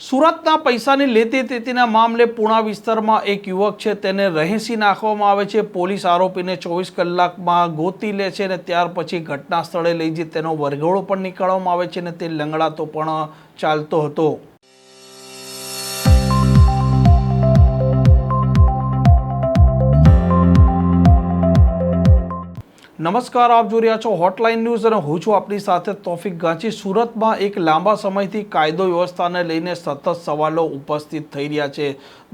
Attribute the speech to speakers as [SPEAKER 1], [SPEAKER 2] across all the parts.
[SPEAKER 1] સુરતના પૈસાની લેતી તેતીના મામલે પૂણા વિસ્તારમાં એક યુવક છે, તેને રહેસી નાખવામાં આવે છે. પોલીસ આરોપીને ચોવીસ કલાકમાં ગોતી લે છે અને ત્યાર પછી ઘટના સ્થળે લઈ જઈ તેનો વરઘોડો પણ નીકાળવામાં આવે છે અને તે લંગડાતો પણ ચાલતો હતો. નમસ્કાર, આપ જોઈ રહ્યા છો હોટલાઇન ન્યૂઝ અને હું છું આપની સાથે તોફિક ગાંચી સુરતમાં એક લાંબા સમયથી કાયદો વ્યવસ્થાને લઈને સતત સવાલો ઉપસ્થિત થઈ રહ્યા છે.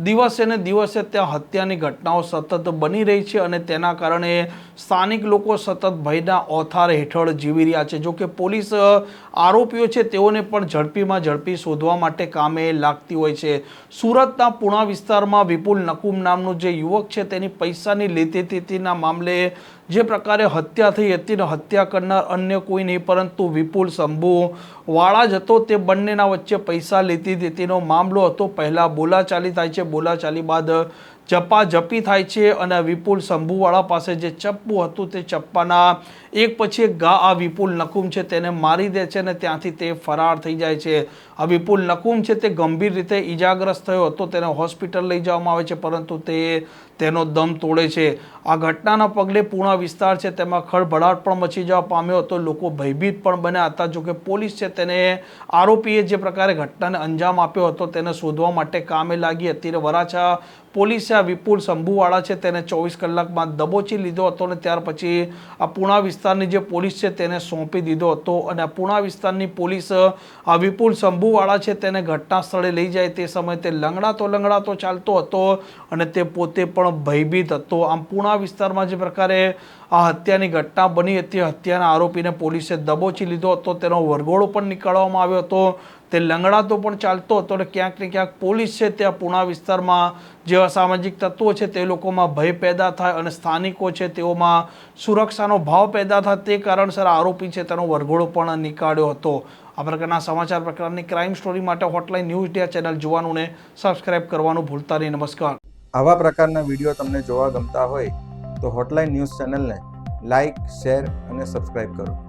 [SPEAKER 1] દિવસે ને દિવસે ત્યાં હત્યાની ઘટનાઓ સતત બની રહી છે અને તેના કારણે સ્થાનિક લોકો સતત ભયના ઓથાર હેઠળ જીવી રહ્યા છે. જો કે પોલીસ આરોપીઓ છે તેઓને પણ ઝડપીમાં ઝડપી શોધવા માટે કામે લાગતી હોય છે. સુરતના પુણા વિસ્તારમાં વિપુલ નકુમ નામનું જે યુવક છે તેની પૈસાની લેતી તેતીના મામલે જે પ્રકારે હત્યા થઈ હતી હત્યા કરનાર અન્ય કોઈ નહીં, પરંતુ વિપુલ શંભુ વાળા જ હતો. તે બંનેના વચ્ચે પૈસા લેતી દેતીનો મામલો હતો. પહેલાં બોલાચાલી થાય છે. બોલાચાલી બાદ ઝપાઝપી થાય છે અને વિપુલ શંભુવાળા પાસે જે ચપ્પુ હતું તે ચપ્પાના એક પછી એક ગા આ વિપુલ નકુમ છે તેને મારી દે છે અને ત્યાંથી તે ફરાર થઈ જાય છે. આ વિપુલ નકુમ છે તે ગંભીર રીતે ઈજાગ્રસ્ત થયો હતો. તેને હોસ્પિટલ લઈ જવામાં આવે છે પરંતુ તે તેનો દમ તોડે છે. આ ઘટનાના પગલે પૂણા વિસ્તાર છે તેમાં ખળભળાટ પણ મચી જવા પામ્યો હતો. લોકો ભયભીત પણ બન્યા હતા. જોકે પોલીસ છે તેને આરોપીએ જે પ્રકારે ઘટનાને અંજામ આપ્યો હતો તેને શોધવા માટે કામે લાગી. હતી વરાછા પોલીસે આ વિપુલ શંભુવાળા છે તેને ચોવીસ કલાકમાં દબોચી લીધો હતો અને ત્યાર પછી આ પૂણા વિસ્તારની જે પોલીસ છે તેને સોંપી દીધો હતો. અને આ પૂણા વિસ્તારની પોલીસ, આ વિપુલ શંભુવાળા છે તેને ઘટના સ્થળે લઈ જાય તે સમયે તે લંગડાતો લંગડાતો ચાલતો હતો અને તે પોતે પણ ભયભીત હતો. આમ પૂણા વિસ્તારમાં જે પ્રકારે આ હત્યાની ઘટના બની હતી, હત્યાના આરોપીને પોલીસે દબોચી લીધો હતો. તેનો વરઘોડો પણ નીકાળવામાં આવ્યો હતો. તે લંગડાતો પણ ચાલતો હતો અને ક્યાંક ને ક્યાંક પોલીસ છે ત્યાં પૂણા વિસ્તારમાં જે અસામાજિક તત્વો છે તે લોકોમાં ભય પેદા થાય અને સ્થાનિકો છે તેઓમાં સુરક્ષાનો ભાવ પેદા થાય તે કારણસર આરોપી છે તેનો વરઘોડો પણ નીકાળ્યો હતો. આ પ્રકારના સમાચાર પ્રકારની ક્રાઇમ સ્ટોરી માટે હોટલાઇન ન્યૂઝ ડે ચેનલ જોવાનું સબસ્ક્રાઇબ કરવાનું ભૂલતા નહીં. નમસ્કાર.
[SPEAKER 2] આવા પ્રકારના વીડિયો તમને જોવા ગમતા હોય તો હોટલાઇન ન્યૂઝ ચેનલને લાઇક શેર અને સબસ્ક્રાઇબ કરો.